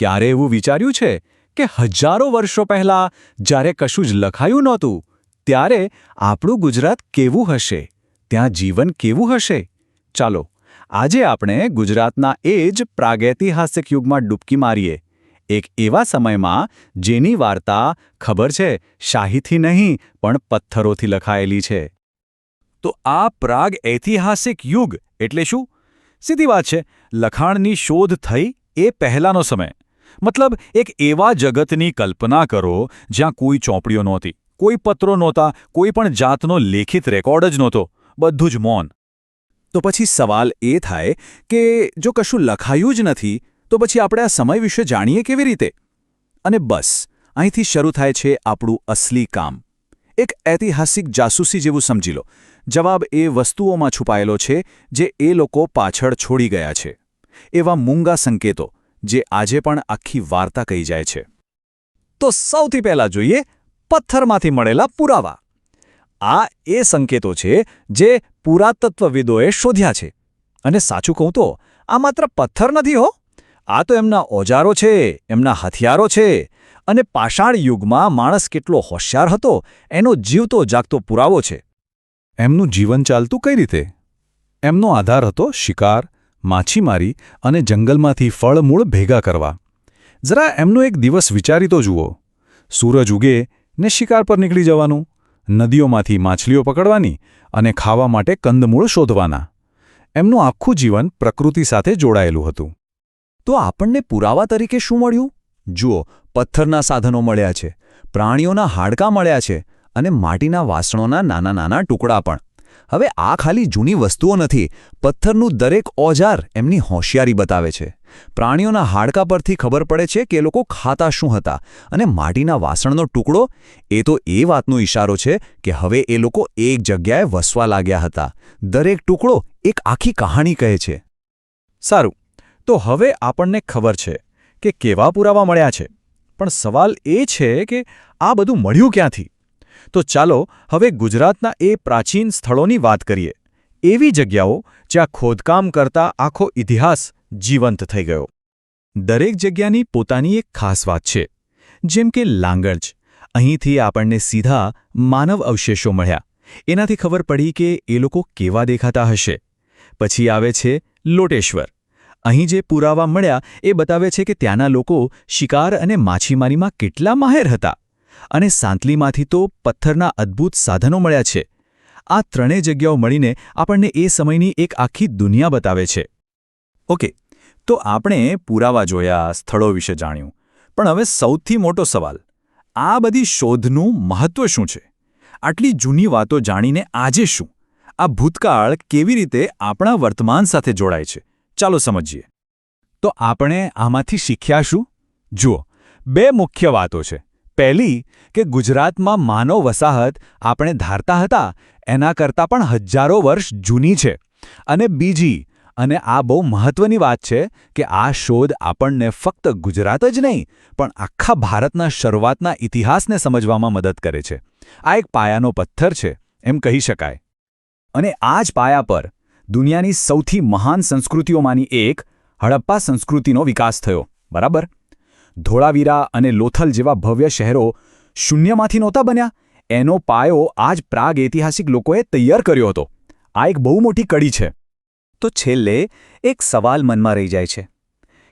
ક્યારે એવું વિચાર્યું છે કે હજારો વર્ષો પહેલાં જ્યારે કશું જ લખાયું નહોતું, ત્યારે આપણું ગુજરાત કેવું હશે? ત્યાં જીવન કેવું હશે? ચાલો, આજે આપણે ગુજરાતના એ જ પ્રાગૈતિહાસિક યુગમાં ડૂબકી મારીએ. એક એવા સમયમાં જેની વાર્તા ખબર છે, શાહીથી નહીં, પણ પથ્થરોથી લખાયેલી છે. તો આ પ્રાગ ઐતિહાસિક યુગ એટલે શું? સીધી વાત છે, લખાણની શોધ થઈ એ પહેલાનો સમય. મતલબ, એક એવા જગતની કલ્પના કરો જ્યાં કોઈ ચોપડીઓ નહોતી, કોઈ પત્રો નહોતા, કોઈ પણ જાતનો લેખિત રેકોર્ડ જ નહોતો, બધું જ મૌન. તો પછી સવાલ એ થાય કે જો કશું લખાયું જ નથી, તો પછી આપણે આ સમય વિશે જાણીએ કેવી રીતે? અને બસ, અહીંથી શરૂ થાય છે આપણું અસલી કામ. એક ઐતિહાસિક જાસૂસી જેવું સમજી લો. જવાબ એ વસ્તુઓમાં છુપાયેલો છે જે એ લોકો પાછળ છોડી ગયા છે. એવા મૂંગા સંકેતો જે આજે પણ આખી વાર્તા કહી જાય છે. તો સૌથી પહેલા જોઈએ પથ્થરમાંથી મળેલા પુરાવા. આ એ સંકેતો છે જે પુરાતત્વવિદોએ શોધ્યા છે. અને સાચું કહું તો, આ માત્ર પથ્થર નથી હો. આ તો એમના ઓજારો છે, એમના હથિયારો છે. અને પાષાણ યુગમાં માણસ કેટલો હોશિયાર હતો, એનો જીવતો જાગતો પુરાવો છે. એમનું જીવન ચાલતું કઈ રીતે? એમનો આધાર હતો શિકાર માછીમારી અને જંગલમાંથી ફળમૂળ ભેગા કરવા. જરા એમનો એક દિવસ વિચારી તો જુઓ. સૂરજ ઉગે ને શિકાર પર નીકળી જવાનું, નદીઓમાંથી માછલીઓ પકડવાની અને ખાવા માટે કંદમૂળ શોધવાના. એમનું આખું જીવન પ્રકૃતિ સાથે જોડાયેલું હતું. તો આપણને પુરાવા તરીકે શું મળ્યું? જુઓ, પથ્થરના સાધનો મળ્યા છે, પ્રાણીઓના હાડકાં મળ્યા છે અને માટીના વાસણોના નાના નાના ટુકડા પણ. હવે આ ખાલી જૂની વસ્તુઓ નથી, પથ્થરનું દરેક ઓજાર એમની હોશિયારી બતાવે છે. પ્રાણીઓના હાડકા પરથી ખબર પડે છે કે એ લોકો ખાતા શું હતા અને માટીના વાસણનો ટુકડો? એ તો એ વાતનો ઇશારો છે કે હવે એ લોકો એક જગ્યાએ વસવા લાગ્યા હતા. દરેક ટુકડો એક આખી કહાણી કહે છે. સારું, તો હવે આપણને ખબર છે કે કેવા પુરાવા મળ્યા છે. પણ સવાલ એ છે કે આ બધું મળ્યું ક્યાંથી? તો ચાલો હવે ગુજરાતના એ પ્રાચીન સ્થળોની વાત કરીએ. એવી જગ્યાઓ જ્યાં ખોદકામ કરતા આખો ઇતિહાસ જીવંત થઈ ગયો. દરેક જગ્યાની પોતાની એક ખાસ વાત છે, જેમ કે લાંગણજ અહીંથી આપણને સીધા માનવ અવશેષો મળ્યા. એનાથી ખબર પડી કે એ લોકો કેવા દેખાતા હશે. પછી આવે છે લોટેશ્વર. અહીં જે પુરાવા મળ્યા એ બતાવે છે કે ત્યાંના લોકો શિકાર અને માછીમારીમાં કેટલા માહેર હતા. અને સાંતલીમાંથી તો પથ્થરના અદ્ભુત સાધનો મળ્યા છે. આ ત્રણેય જગ્યાઓ મળીને આપણને એ સમયની એક આખી દુનિયા બતાવે છે. ઓકે, તો આપણે પુરાવા જોયા, સ્થળો વિશે જાણ્યું. પણ હવે સૌથી મોટો સવાલ, આ બધી શોધનું મહત્વ શું છે? આટલી જૂની વાતો જાણીને આજે શું? આ ભૂતકાળ કેવી રીતે આપણા વર્તમાન સાથે જોડાય છે? ચાલો સમજીએ. તો આપણે આમાંથી શીખ્યા શું? જુઓ, બે મુખ્ય વાતો છે. પહેલી કે ગુજરાતમાં માનવ વસાહત આપણે ધારતા હતા, એના કરતાં પણ હજારો વર્ષ જૂની છે. અને બીજી, અને આ બહુ મહત્વની વાત છે કે આ શોધ આપણને ફક્ત ગુજરાત જ નહીં, પણ આખા ભારતના શરૂઆતના ઇતિહાસને સમજવામાં મદદ કરે છે. આ એક પાયાનો પથ્થર છે, એમ કહી શકાય. અને આ જ પાયા પર દુનિયાની સૌથી મહાન સંસ્કૃતિઓમાંની એક હડપ્પા સંસ્કૃતિનો વિકાસ થયો. બરાબર? ધોળાવીરા અને લોથલ જેવા ભવ્ય શહેરો શૂન્યમાંથી નહોતા બન્યા. એનો પાયો આ જ પ્રાગ ઐતિહાસિક લોકોએ તૈયાર કર્યો હતો. આ એક બહુ મોટી કડી છે. તો છેલ્લે એક સવાલ મનમાં રહી જાય છે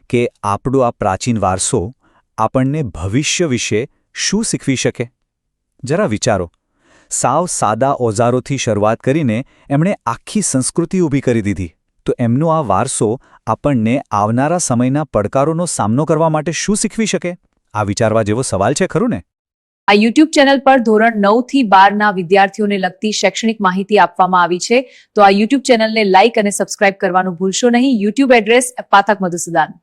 કે આપણો આ પ્રાચીન વારસો આપણને ભવિષ્ય વિશે શું શીખવી શકે? જરા વિચારો. સાવ સાદા ઓજારોથી શરૂઆત કરીને એમણે આખી સંસ્કૃતિ ઊભી કરી દીધી. તો એમનો આ વારસો આપણને આવનારા સમયના પડકારોનો સામનો કરવા માટે શું શીખવી શકે? આ વિચારવા જેવો સવાલ છે, ખરું ને? આ યુટ્યુબ ચેનલ પર ધોરણ નવથી બારના વિદ્યાર્થીઓને લગતી શૈક્ષણિક માહિતી આપવામાં આવી છે. તો આ યુટ્યુબ ચેનલને લાઇક અને સબસ્ક્રાઇબ કરવાનું ભૂલશો નહીં. YouTube address Pathak Madhusudan.